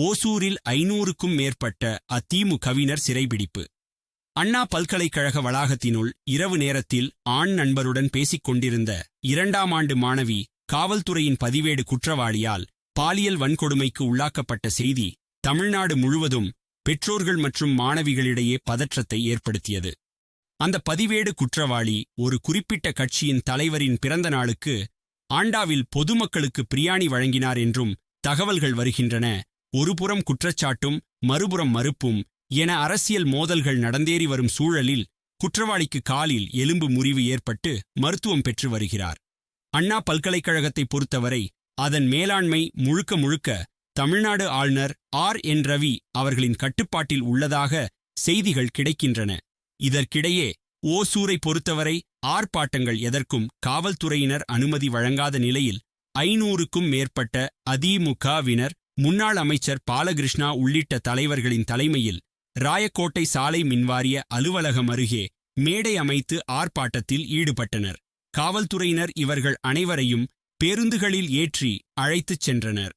ஓசூரில் ஐநூறுக்கும் மேற்பட்ட அதிமுகவினர் சிறைபிடிப்பு. அண்ணா பல்கலைக்கழக வளாகத்தினுள் இரவு நேரத்தில் ஆண் நண்பருடன் பேசிக் கொண்டிருந்த இரண்டாம் ஆண்டு மாணவி காவல்துறையின் பதிவேடு குற்றவாளியால் பாலியல் வன்கொடுமைக்கு உள்ளாக்கப்பட்ட செய்தி தமிழ்நாடு முழுவதும் பெற்றோர்கள் மற்றும் மாணவிகளிடையே பதற்றத்தை ஏற்படுத்தியது. அந்த பதிவேடு குற்றவாளி ஒரு குறிப்பிட்ட கட்சியின் தலைவரின் பிறந்த நாளுக்கு ஆண்டாவில் பொதுமக்களுக்கு பிரியாணி வழங்கினார் என்றும் தகவல்கள் வருகின்றன. ஒருபுறம் குற்றச்சாட்டும் மறுபுறம் மறுப்பும் என அரசியல் மோதல்கள் நடந்தேறி வரும் சூழலில் குற்றவாளிக்கு காலில் எலும்பு முறிவு ஏற்பட்டு மருத்துவம் பெற்று வருகிறார். அண்ணா பல்கலைக்கழகத்தை பொறுத்தவரை அதன் மேலாண்மை முழுக்க முழுக்க தமிழ்நாடு ஆளுநர் ஆர். என். ரவி அவர்களின் கட்டுப்பாட்டில் உள்ளதாக செய்திகள் கிடைக்கின்றன. இதற்கிடையே ஓசூரை பொறுத்தவரை ஆர்ப்பாட்டங்கள் எதற்கும் காவல்துறையினர் அனுமதி வழங்காத நிலையில் ஐநூறுக்கும் மேற்பட்ட அதிமுகவினர் முன்னாள் அமைச்சர் பாலகிருஷ்ணா உள்ளிட்ட தலைவர்களின் தலைமையில் ராயக்கோட்டை சாலை மின்வாரிய அலுவலகம் அருகே மேடை அமைத்து ஆர்ப்பாட்டத்தில் ஈடுபட்டனர். காவல்துறையினர் இவர்கள் அனைவரையும் பேருந்துகளில் ஏற்றி அழைத்துச் சென்றனர்.